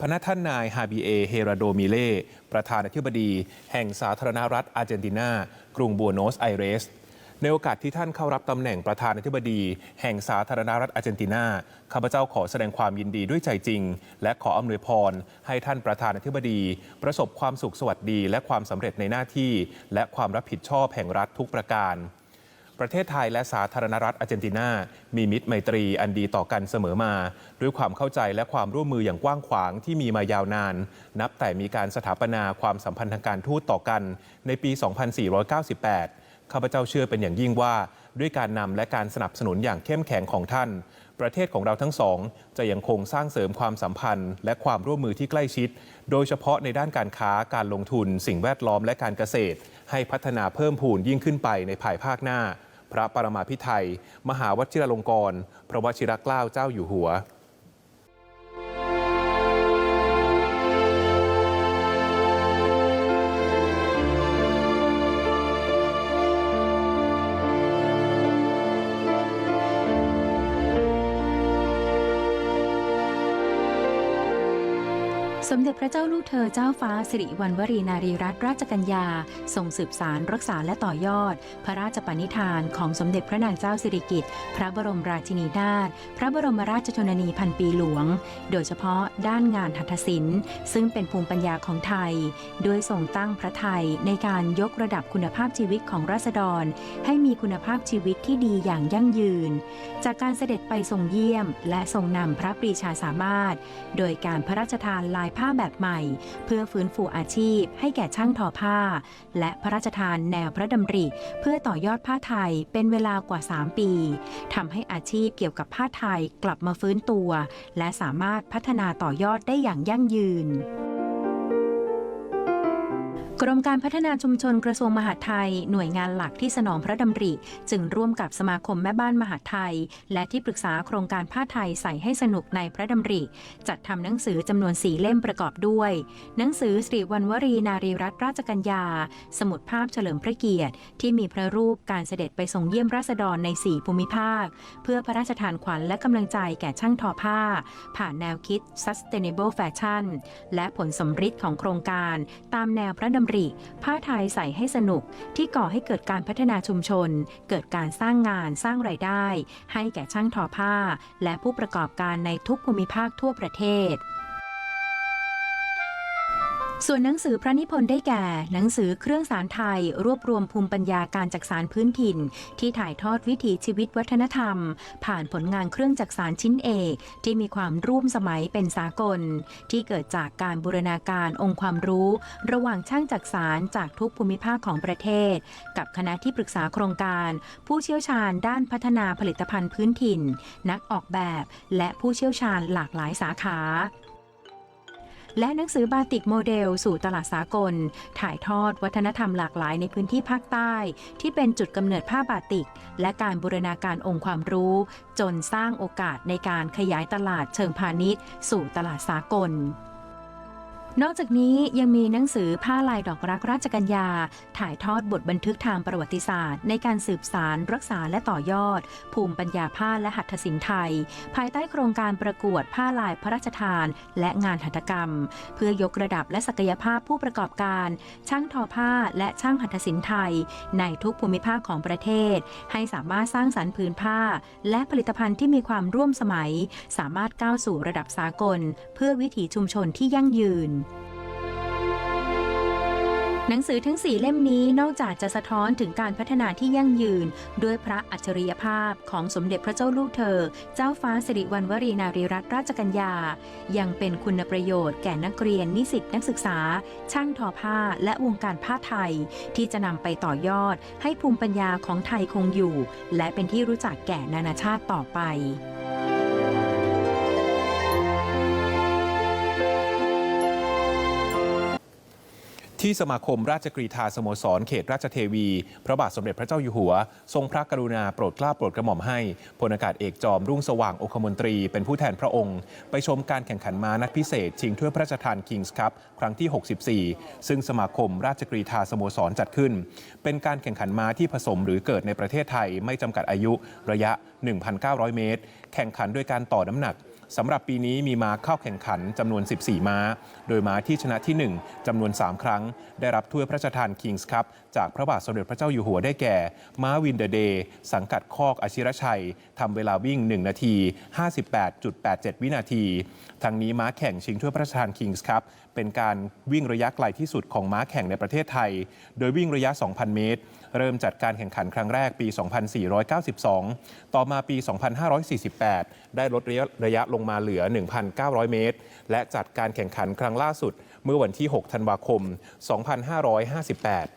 พนักท่านนายฮาบิเอ เฮราโดมิเล่ ประธานาธิบดี แห่งสาธารณรัฐอาร์เจนตินา กรุงบัวโนสไอเรส ในโอกาสที่ท่านเข้ารับตำแหน่งประธานาธิบดี แห่งสาธารณรัฐอาร์เจนตินา ข้าพเจ้าขอแสดงความยินดีด้วยใจจริง และขออำนวยพร ให้ท่านประธานาธิบดี ประสบความสุขสวัสดี และความสำเร็จในหน้าที่ และความรับผิดชอบแห่งรัฐทุกประการ ประเทศไทยและสาธารณรัฐอาร์เจนตินา มีมิตรไมตรีอันดีต่อกันเสมอมา ด้วยความเข้าใจและความร่วมมืออย่างกว้างขวางที่มีมายาวนาน นับแต่มีการสถาปนาความสัมพันธ์ทางการทูตต่อกัน ในปี 2498 ข้าพเจ้าเชื่อเป็นอย่างยิ่งว่า ด้วยการนำและการสนับสนุนอย่างเข้มแข็งของท่าน ประเทศของเราทั้งสอง จะยังคงสร้างเสริมความสัมพันธ์ และความร่วมมือที่ใกล้ชิด โดยเฉพาะในด้านการค้าการลงทุน สิ่งแวดล้อมและการเกษตร ให้พัฒนาเพิ่มพูนยิ่งขึ้นไปในภายภาคหน้า พระปรมาพิไทยมหาวชิรลงกร พระวชิรเกล้าเจ้าอยู่หัว สมเด็จพระเจ้าลูกเธอเจ้าฟ้าสิริวัณวรีนารีรัตนราชกัญญาทรงสืบสารรักษาและต่อยอด พระราชปณิธานของสมเด็จพระนางเจ้าสิริกิติ์พระบรมราชินีนาถพระบรมราชชนนีพันปีหลวง โดยเฉพาะด้านงานหัตถศิลป์ ซึ่งเป็นภูมิปัญญาของไทย โดยทรงตั้งพระไทยในการยกระดับคุณภาพชีวิตของราษฎร ให้มีคุณภาพชีวิตที่ดีอย่างยั่งยืน จากการเสด็จไปทรงเยี่ยม และทรงนำพระปรีชาสามารถ โดยการพระราชทานลายผ้าแบบใหม่ เพื่อฟื้นฟูอาชีพ ให้แก่ช่างทอผ้า และพระราชทานแนวพระดำริ เพื่อต่อยอดผ้าไทยเป็นเวลากว่า 3 ปีทำให้อาชีพเกี่ยวกับผ้าไทยกลับมาฟื้นตัว และสามารถพัฒนาต่อยอดได้อย่างยั่งยืน รมการพัฒนาชุมชนกระทรวงมหาดไทย หน่วยงานหลักที่สนองพระดำริ จึงร่วมกับสมาคมแม่บ้านมหาดไทย และที่ปรึกษาโครงการผ้าไทยใส่ให้สนุกในพระดำริ จัดทำหนังสือจำนวนสีเล่มประกอบด้วย หนังสือสิริวัณวรีนารีรัตนราชกัญญา สมุดภาพเฉลิมพระเกียรติ ที่มีพระรูปการเสด็จไปทรงเยี่ยมราษฎรใน4ภูมิภาค เพื่อพระราชทานขวัญและกำลังใจแก่ช่างทอผ้า ผ่านแนวคิด sustainable fashion และผลสมฤทธิ์ของโครงการ ตามแนวพระดำริ ผ้าไทยใส่ให้สนุกที่ก่อให้เกิดการพัฒนาชุมชน เกิดการสร้างงานสร้างไรายได้ ให้แก่ช่างทอผ้า และผู้ประกอบการในทุกภูมิภาคทั่วประเทศ ส่วนหนังสือพระนิพนธ์ได้แก่ หนังสือเครื่องสารไทย รวบรวมภูมิปัญญาการจักสารพื้นถิ่น ที่ถ่ายทอดวิถีชีวิตวัฒนธรรม ผ่านผลงานเครื่องจักสารชิ้นเอก ที่มีความร่วมสมัยเป็นสากล ที่เกิดจากการบูรณาการองค์ความรู้ ระหว่างช่างจักสารจากทุกภูมิภาคของประเทศ กับคณะที่ปรึกษาโครงการ ผู้เชี่ยวชาญด้านพัฒนาผลิตภัณฑ์พื้นถิ่น นักออกแบบ และผู้เชี่ยวชาญหลากหลายสาขา และหนังสือบาติกโมเดลสู่ตลาดสากล ถ่ายทอดวัฒนธรรมหลากหลายในพื้นที่ภาคใต้ ที่เป็นจุดกำเนิดผ้าบาติก และการบูรณาการองค์ความรู้ จนสร้างโอกาสในการขยายตลาดเชิงพาณิชย์ สู่ตลาดสากล นอกจากนี้ยังมีหนังสือผ้าลายดอกรักราชกัญญา ถ่ายทอดบทบันทึกทางประวัติศาสตร์ ในการสืบสารรักษาและต่อยอด ภูมิปัญญาผ้าและหัตถศิลป์ไทย ภายใต้โครงการประกวดผ้าลายพระราชทาน และงานหัตถกรรม เพื่อยกระดับและศักยภาพผู้ประกอบการ ช่างทอผ้าและช่างหัตถศิลป์ไทย ในทุกภูมิภาคของประเทศ ให้สามารถสร้างสรรค์ผืนผ้า และผลิตภัณฑ์ที่มีความร่วมสมัย สามารถก้าวสู่ระดับสากล เพื่อวิถีชุมชนที่ยั่งยืนหนังสือทั้ง4เล่มนี้นอกจากจะสะท้อนถึงการพัฒนาที่ยั่งยืน ด้วยพระอัจฉริยภาพของสมเด็จพระเจ้าลูกเธอ เจ้าฟ้าสิริวัณวรีนารีรัตนราชกัญญา ยังเป็นคุณประโยชน์แก่นักเรียนนิสิตนักศึกษา ช่างทอผ้าและวงการผ้าไทย ที่จะนำไปต่อยอด ให้ภูมิปัญญาของไทยคงอยู่ และเป็นที่รู้จักแก่นานาชาติต่อไป ที่สมาคมราชกรีธาสโมสรเขตราชเทวี พระบาทสมเด็จพระเจ้าอยู่หัว ทรงพระกรุณาโปรดเกล้าโปรดกระหม่อมให้พลอากาศเอกจอมรุ่งสว่างองคมนตรี เป็นผู้แทนพระองค์ ไปชมการแข่งขันม้านัดพิเศษ ชิงถ้วยพระราชทานคิงส์คัพครั้งที่ 64 ซึ่งสมาคมราชกรีธาสโมสรจัดขึ้น เป็นการแข่งขันม้าที่ผสมหรือเกิดในประเทศไทยไม่จำกัดอายุระยะ 1,900 เมตร แข่งขันด้วยการต่อน้ำหนัก สำหรับปีนี้มีม้าเข้าแข่งขันจำนวน 14 ม้า โดยม้าที่ชนะที่ 1จำนวน 3 ครั้ง ได้รับถ้วยพระราชทานคิงส์คัพจากพระบาทสมเด็จพระเจ้าอยู่หัวได้แก่ ม้าวินเดอร์เดย์สังกัดคอกอาชิรชัยทำเวลาวิ่ง 1 นาที 58.87 วินาที ทั้งนี้ม้าแข่งชิงถ้วยพระราชทานคิงส์คัพเป็นการวิ่งระยะไกลที่สุดของม้าแข่งในประเทศไทย โดยวิ่งระยะ 2,000 เมตร เริ่มจัดการแข่งขันครั้งแรกปี 2492 ต่อมาปี 2548 ได้ลดระยะระยะลงมาเหลือ 1,900 เมตร และจัดการแข่งขันครั้งล่าสุดเมื่อวันที่ 6 ธันวาคม 2558